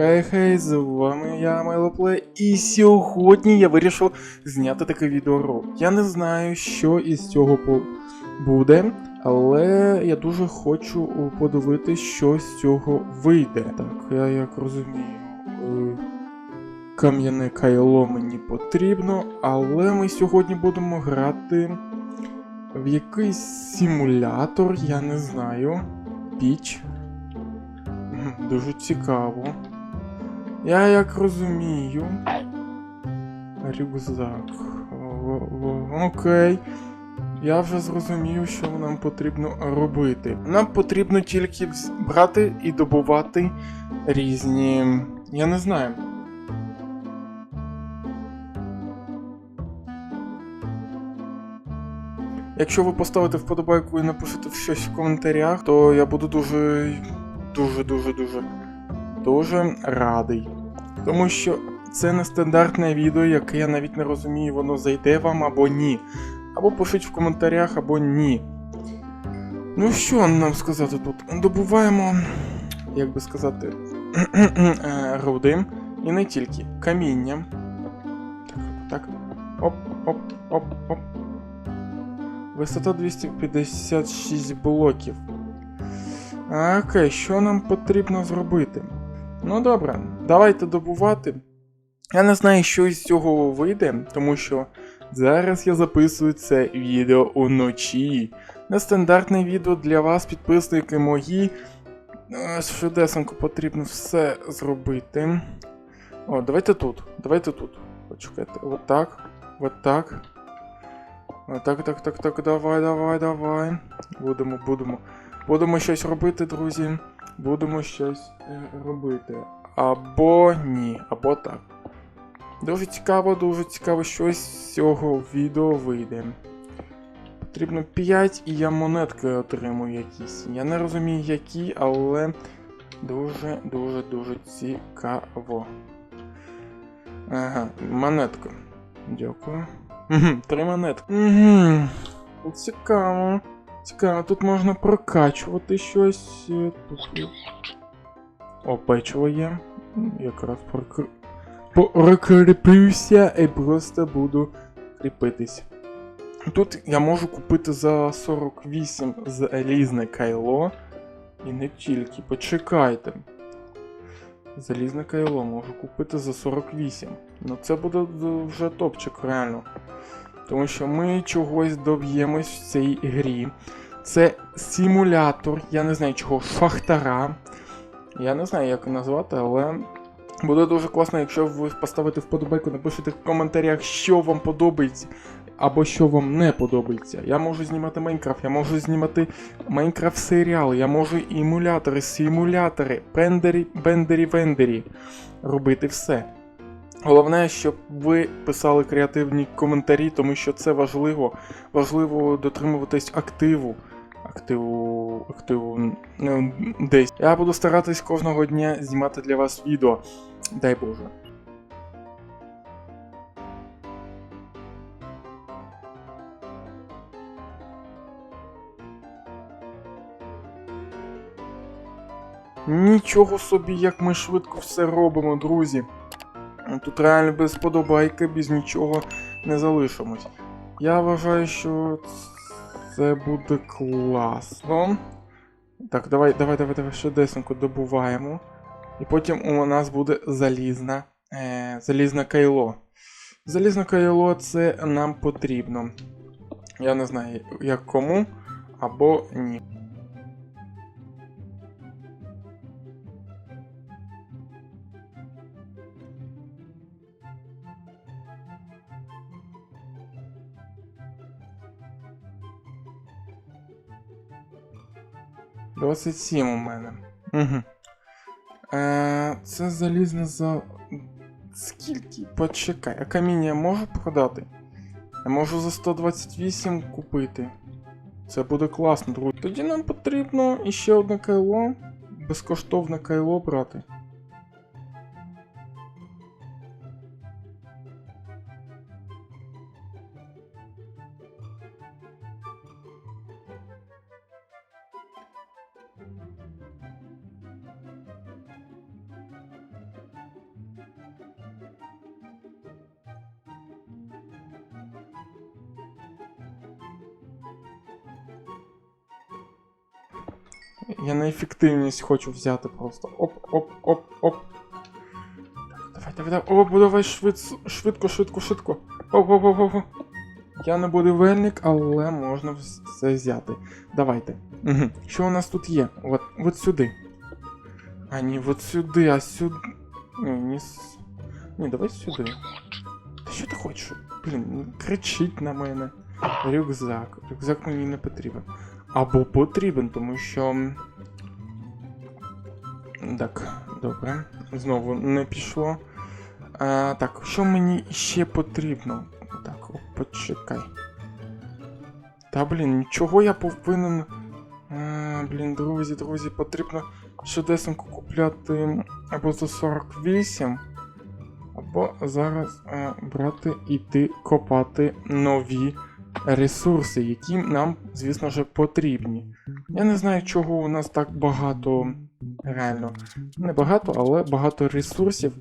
Хей хей, з вами я Майлоплей, і сьогодні я вирішив зняти таке відео. Я не знаю, що із цього буде, але я дуже хочу подивитися, що з цього вийде. Так, я як розумію, е, кам'яне кайло мені потрібно, але ми сьогодні будемо грати в якийсь симулятор, я не знаю. Піч. Дуже цікаво. Я як розумію. Рюкзак. Окей. Я вже зрозумів, що нам потрібно робити. Нам потрібно тільки брати і добувати різні. Я не знаю. Якщо ви поставите вподобайку і напишете щось в коментарях, то я буду дуже, дуже, дуже, дуже, дуже радий. Тому що це не стандартне відео, яке я навіть не розумію, воно зайде вам або ні. Або пишіть в коментарях, або ні. Ну що нам сказати тут? Добуваємо, як би сказати, руди. І не тільки каміння. Так, так. Оп, оп, оп, оп. Висота 256 блоків. Окей, що нам потрібно зробити? Ну добре, давайте добувати. Я не знаю, що із цього вийде, тому що зараз я записую це відео уночі. Нестандартне відео для вас, підписники мої. Е, Швидесенько потрібно все зробити. О, давайте тут. Давайте тут. Почекайте. От так. От так. Так, так, так, так, давай, давай, давай. Будемо, будемо. Будемо щось робити, друзі. Будемо щось е, робити. Або ні, або так. Дуже цікаво, дуже цікаво, що з цього відео вийде. Потрібно 5 і я монетки отримую якісь. Я не розумію які, але дуже, дуже, дуже цікаво. Ага, монетка. Дякую. Три монетки. Угу. Цікаво. Цікаво, тут можна прокачувати щось. е, Тут. О, печиво є. Якраз прокр... прокріплюся і просто буду кріпитись. Тут я можу купити за 48 залізне кайло. І не тільки, почекайте. Залізне кайло можу купити за 48. Ну це буде вже топчик, реально. Тому що ми чогось доб'ємось в цій грі. Це симулятор, я не знаю чого, шахтара. Я не знаю, як назвати, але буде дуже класно, якщо ви поставите вподобайку, напишете в коментарях, що вам подобається, або що вам не подобається. Я можу знімати Майнкрафт, я можу знімати Майнкрафт серіал, я можу емулятори, симулятори, бендері, бендері, вендері. Робити все. Головне, щоб ви писали креативні коментарі, тому що це важливо. Важливо дотримуватись активу. Активу. Активу ну, десь. Я буду старатись кожного дня знімати для вас відео. Дай Боже. Нічого собі, як ми швидко все робимо, друзі. Тут реально без подобайки, без нічого не залишимось. Я вважаю, що це буде класно. Так, давай, давай, давай, давай, ще десеньку добуваємо. І потім у нас буде залізна, е, залізне кайло. Залізне кайло це нам потрібно. Я не знаю, як кому або ні. Двадцять сім у мене. Угу. Е, це залізне за. Скільки? Почекай, а каміння я можу продати? Я можу за 128 купити. Це буде класно, друзі. Тоді нам потрібно іще одне кайло. Безкоштовне кайло брати. Я на ефективність хочу взяти просто. Оп, оп, оп, оп. Так, давай, давай, давай. О, давай швид, швидко, швидко, швидко. Оп, оп, оп, оп. оп. Я не будівельник, але можна все взяти. Давайте. Угу. Що у нас тут є? От, от сюди. А ні, от сюди, а сюди. Ні, ні, ні, давай сюди. Та що ти хочеш? Блін, кричить на мене. Рюкзак. Рюкзак мені не потрібен. Або потрібен, тому що. Так, добре. Знову не пішло. А, так, що мені ще потрібно? Так, о, почекай. Та блін, нічого я повинен. А, блін, друзі, друзі, потрібно швидесенько купляти або за 48, або зараз е, брати іти копати нові ресурси, які нам, звісно ж, потрібні. Я не знаю, чого у нас так багато. Реально. Не багато, але багато ресурсів.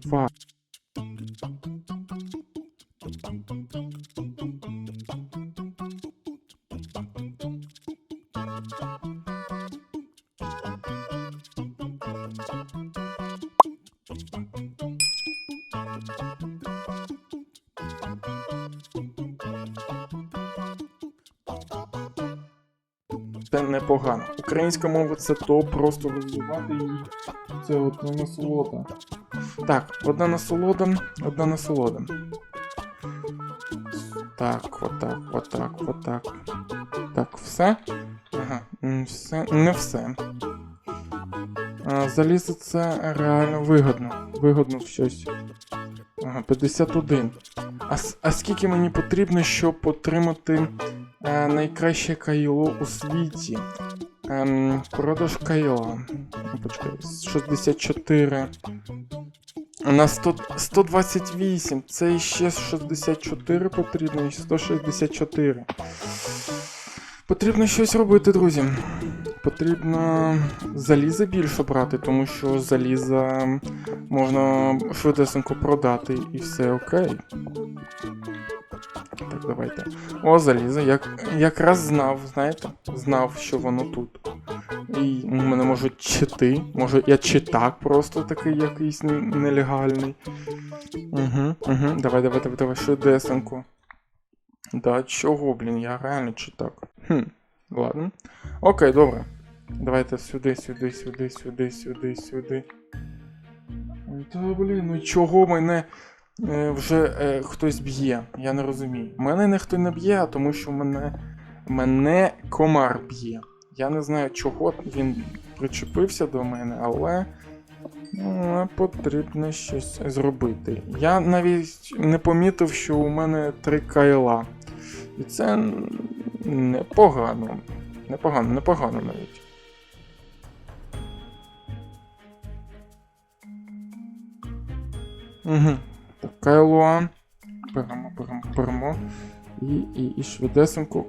Непогано. Українська мова це то просто розвивати її. Це от не насолода. Так, одна насолода, одна насолода. Так, отак, отак, отак. Так, все? Ага, все, не все. Залізо це реально вигодно. Вигодно в щось. Ага, 51. А, а скільки мені потрібно, щоб отримати е, найкраще кайло у світі? Ем, продаж кайла. Ну, Почекай, 64. На 100, 128. Це ще 64 потрібно і 164. Потрібно щось робити, друзі. Потрібно заліза більше брати, тому що заліза можна швидесенько продати і все окей. Так, давайте. О, залізо. Як, якраз знав, знаєте? Знав, що воно тут. І у мене можуть чити. Може я читак просто такий якийсь нелегальний. Угу, угу. Давай, давай, давай, давай, швидесенько. Да, чого, блін, я реально читак. Хм, ладно. Окей, добре. Давайте сюди, сюди, сюди, сюди, сюди, сюди. Та блін, ну чого мене вже е, хтось б'є? Я не розумію. Мене ніхто не б'є, тому що мене, мене комар б'є. Я не знаю, чого він причепився до мене, але ну, потрібно щось зробити. Я навіть не помітив, що у мене три кайла. І це непогано. Непогано, непогано навіть. Угу. Кайло. Беремо, беремо, беремо. І, і, і швидесенько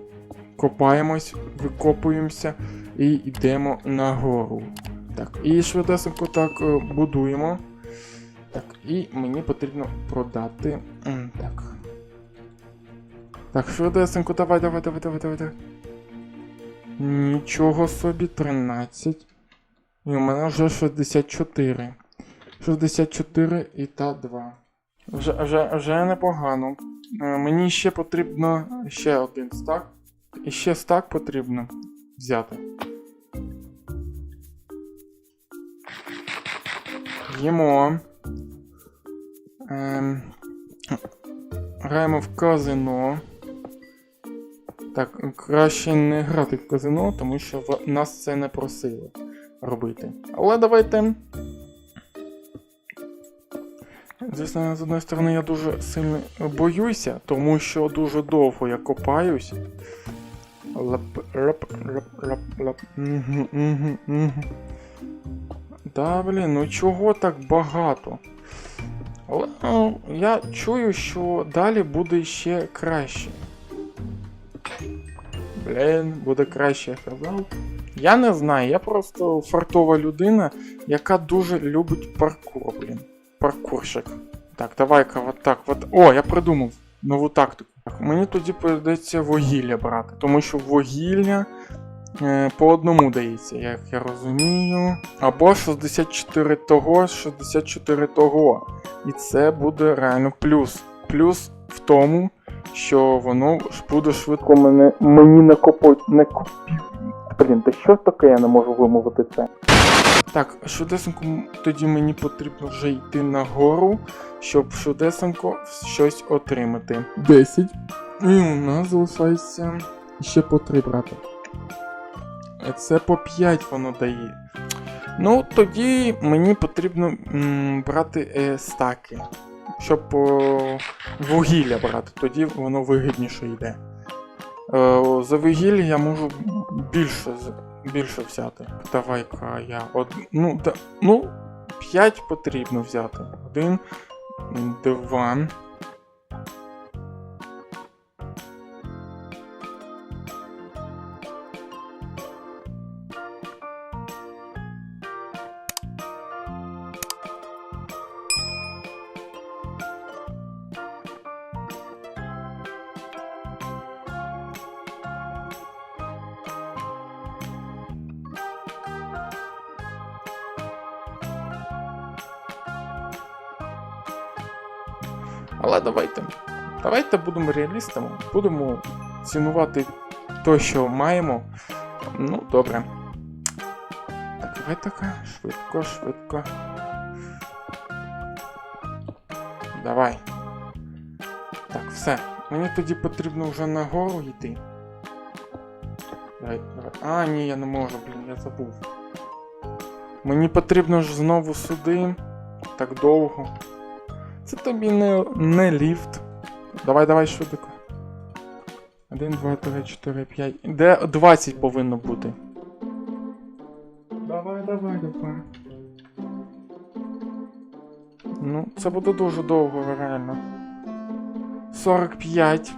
копаємось, викопуємося і йдемо нагору. Так, і швидесенько так е, будуємо. Так, і мені потрібно продати. Так. Так, швидесенько, давай, давай, давай, давай, давай. Нічого собі, 13. І у мене вже 64. 64 і та 2. Вже, вже, вже непогано. Е, Мені ще потрібно ще один стак. І ще стак потрібно взяти. Їмо. Ем, граємо в казино. Так, краще не грати в казино, тому що в- нас це не просили робити. Але давайте. Звісно, з одної сторони, я дуже сильно боюся, тому що дуже довго я копаюсь. Лап. Да, блін, ну чого так багато? Але ну, я чую, що далі буде ще краще. Блін, буде краще, я казав. Я не знаю, я просто фартова людина, яка дуже любить паркур, блін. Паркурщик. Так, давай-ка от так. От. О, я придумав нову тактику. Так, мені тоді прийдеться вугілля брати, тому що вугілля е, по одному дається, як я розумію. Або 64 того, 64 того. І це буде реально плюс. Плюс в тому, що воно ж буде швидко мене, мені не копі. Блін, та що таке я не можу вимовити це? Так, швидесенько тоді мені потрібно вже йти нагору, щоб швидесенько щось отримати. 10. І у нас залишається ще по 3 брати. Е, Це по 5 воно дає. Ну, тоді мені потрібно м, брати е, стаки. Щоб е, вугілля брати, тоді воно вигідніше йде. Е, за вугілля я можу більше, більше взяти. Давай-ка я од... ну, да... ну, 5 потрібно взяти. Один, два. Але давайте. Давайте будемо реалістами, будемо цінувати те, що маємо. Ну, добре. Так, давай така. Швидко, швидко. Давай. Так, все. Мені тоді потрібно вже нагору йти. Давай, давай. А, ні, я не можу, блін, я забув. Мені потрібно ж знову сюди. Так довго. Це тобі не, не ліфт. Давай, давай швидко. 1, 2, 3, 4, 5. Де 20 повинно бути. Давай, давай, давай. Ну, це буде дуже довго, реально. 45.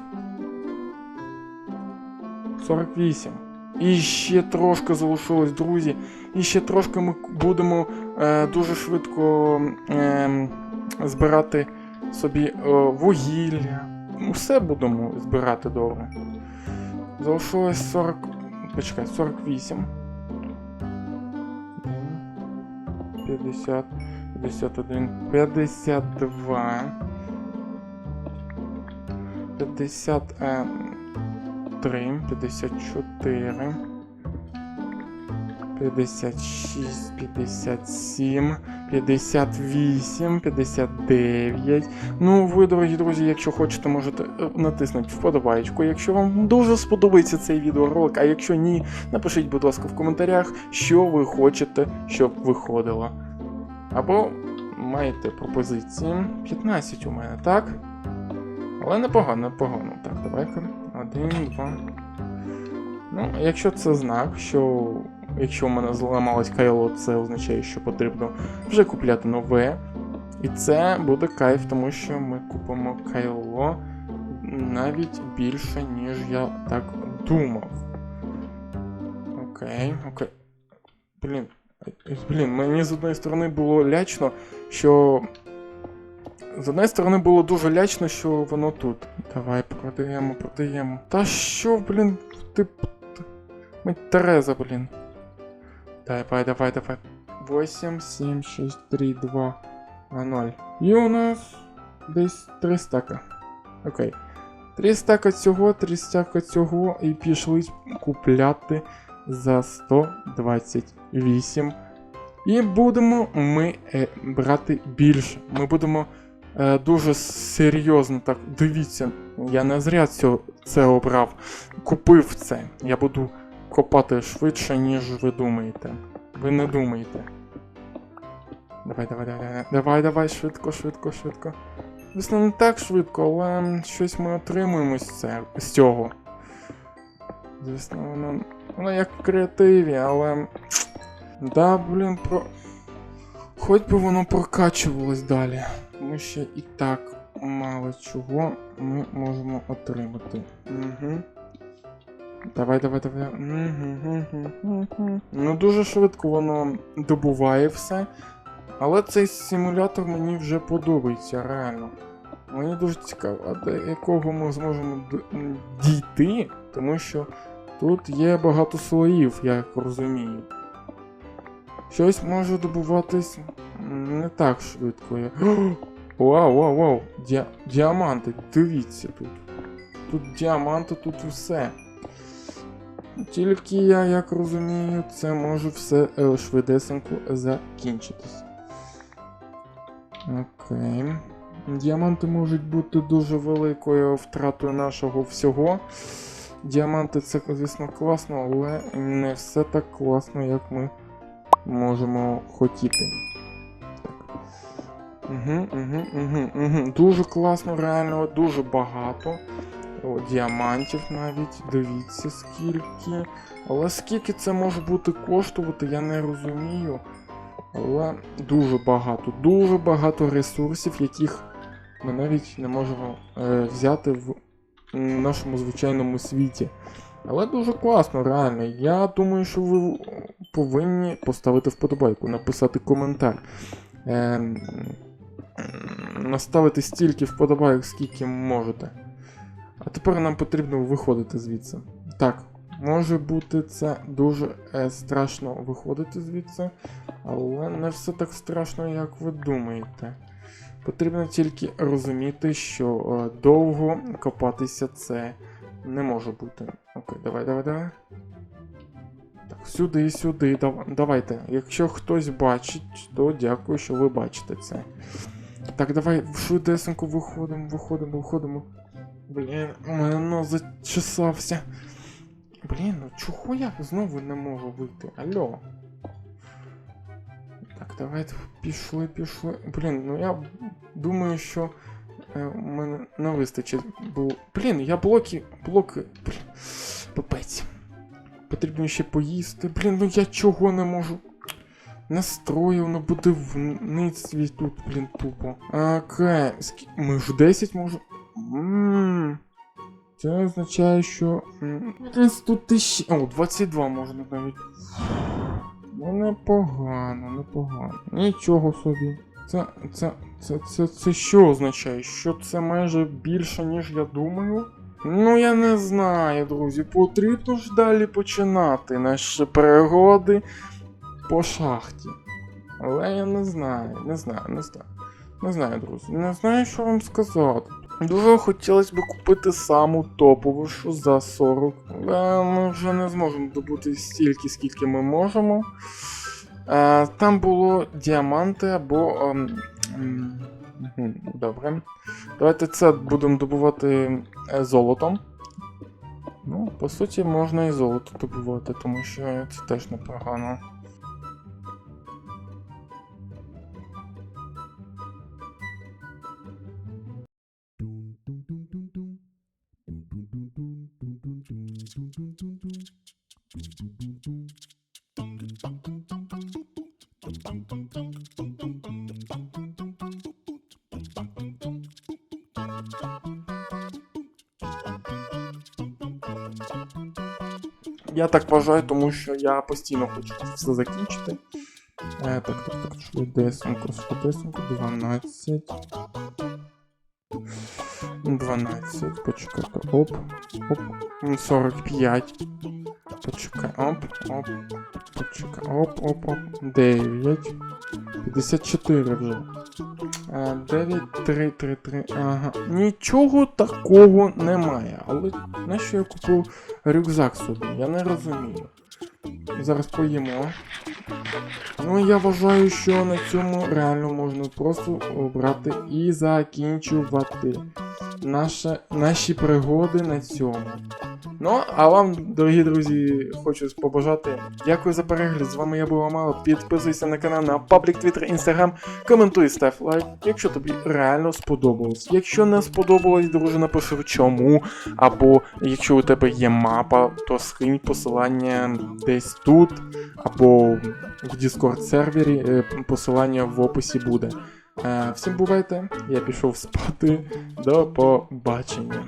48. І ще трошки залишилось, друзі. І ще трошки ми будемо е, дуже швидко е, збирати собі е, вугілля. Ну, Все будемо збирати добре. Залишилось 40. Почекай, 48. 50, 51, 52. 53, 54. 56, 57, 58, 59. Ну, ви, дорогі друзі, якщо хочете, можете е, натиснути вподобайку. Якщо вам дуже сподобається цей відеоролик, а якщо ні, напишіть, будь ласка, в коментарях, що ви хочете, щоб виходило. Або маєте пропозиції. 15 у мене, так? Але непогано, непогано. Так, давай-ка. Один, два. Ну, якщо це знак, що якщо в мене зламалось кайло, це означає, що потрібно вже купляти нове. І це буде кайф, тому що ми купимо кайло навіть більше, ніж я так думав. Окей, окей. Блін. Блін, мені з одної сторони було лячно, що. З одної сторони було дуже лячно, що воно тут. Давай продаємо, продаємо. Та що, блін, ти- Мать Тереза, блін. Давай, давай, давай. 8, 7, 6, 3, 2, 0. І у нас десь 3 стака. Окей. 3 стака цього, 3 стака цього, і пішли купляти за 128. І будемо ми е, брати більше. Ми будемо е, дуже серйозно так. Дивіться, я не зря цього, це обрав. Купив це. Я буду копати швидше, ніж ви думаєте. Ви не думаєте. Давай, давай, давай, давай, давай, швидко, швидко, швидко. Звісно, не так швидко, але щось ми отримуємо з, це, з цього. Звісно, воно, воно як в креативі, але. Да, блін, про. Хоч би воно прокачувалось далі. Тому що і так мало чого ми можемо отримати. Угу. Давай, давай, давай. Мгм. Ну дуже швидко воно добуває все. Але цей симулятор мені вже подобається, реально. Мені дуже цікаво, а до якого ми зможемо дійти, тому що Тут є багато слоїв, я як розумію. Щось може добуватись не так швидко. Я... Вау, вау, вау! Діа... Діаманти, дивіться тут. Тут діаманти, тут все. Тільки я, як розумію, це може все е, швидесенько закінчитись. Окей. Діаманти можуть бути дуже великою втратою нашого всього. Діаманти це, звісно, класно, але не все так класно, як ми можемо хотіти. Угу, угу, угу, угу. Дуже класно, реально, дуже багато. О, діамантів навіть, дивіться скільки. Але скільки це може бути коштувати, я не розумію. Але дуже багато, дуже багато ресурсів, яких ми навіть не можемо е, взяти в нашому звичайному світі. Але дуже класно, реально. Я думаю, що ви повинні поставити вподобайку, написати коментар. Е, наставити стільки вподобайок, скільки можете. А тепер нам потрібно виходити звідси. Так, може бути це дуже е, страшно виходити звідси, але не все так страшно, як ви думаєте. Потрібно тільки розуміти, що е, довго копатися це не може бути. Окей, давай, давай, давай. Так, сюди, сюди, дав- давайте. Якщо хтось бачить, то дякую, що ви бачите це. Так, давай швидесенько виходимо, виходимо, виходимо. Блін, у мене нос зачесався. Блін, ну чого я знову не можу вийти? Алло. Так, давайте пішли, пішли. Блін, ну я думаю, що е, у мене не вистачить. Бо... Блін, я блоки. блоки. Блін. Попець. Потрібно ще поїсти. Блін, ну я чого не можу. Настроїв на будівництві тут, блін, тупо. Окей, скі- ми ж 10 можемо. Ммм. Це означає, що. Десь тут іще. О, 22 можна навіть. Ну, непогано, непогано. Нічого собі. Це, це, це, це, це що означає? Що це майже більше, ніж я думаю? Ну, я не знаю, друзі. Потрібно ж далі починати наші пригоди по шахті. Але я не знаю, не знаю, не знаю. Не знаю, друзі, не знаю, що вам сказати. Дуже хотілося б купити саму топову за 40. Але ми вже не зможемо добути стільки, скільки ми можемо. Е, там було діаманти або. ем, ем, добре. Давайте це будемо добувати е, золотом. Ну, по суті, можна і золото добувати, тому що це теж непогано. Я так вважаю, тому що я постійно хочу все закінчити. Е, так, так, так, швидесенько, швидесенько, 12. 12, почекайте, оп, оп, 45. Почекай, оп, оп, почекай, оп, оп, оп, 9. 54 вже. Е, 9, 3, 3, 3, ага. Нічого такого немає. Але на що я купив рюкзак собі? Я не розумію. Зараз поїмо. Ну, я вважаю, що на цьому реально можна просто обрати і закінчувати наше, наші пригоди на цьому. Ну, а вам, дорогі друзі, хочу побажати. Дякую за перегляд. З вами я був Амало. Підписуйся на канал на паблік, твіттер, інстаграм, коментуй, став лайк, якщо тобі реально сподобалось. Якщо не сподобалось, друже, напиши чому. Або якщо у тебе є мапа, то скинь посилання десь тут, або в Discord сервері. е, Посилання в описі буде. Е, всім бувайте, я пішов спати. До побачення.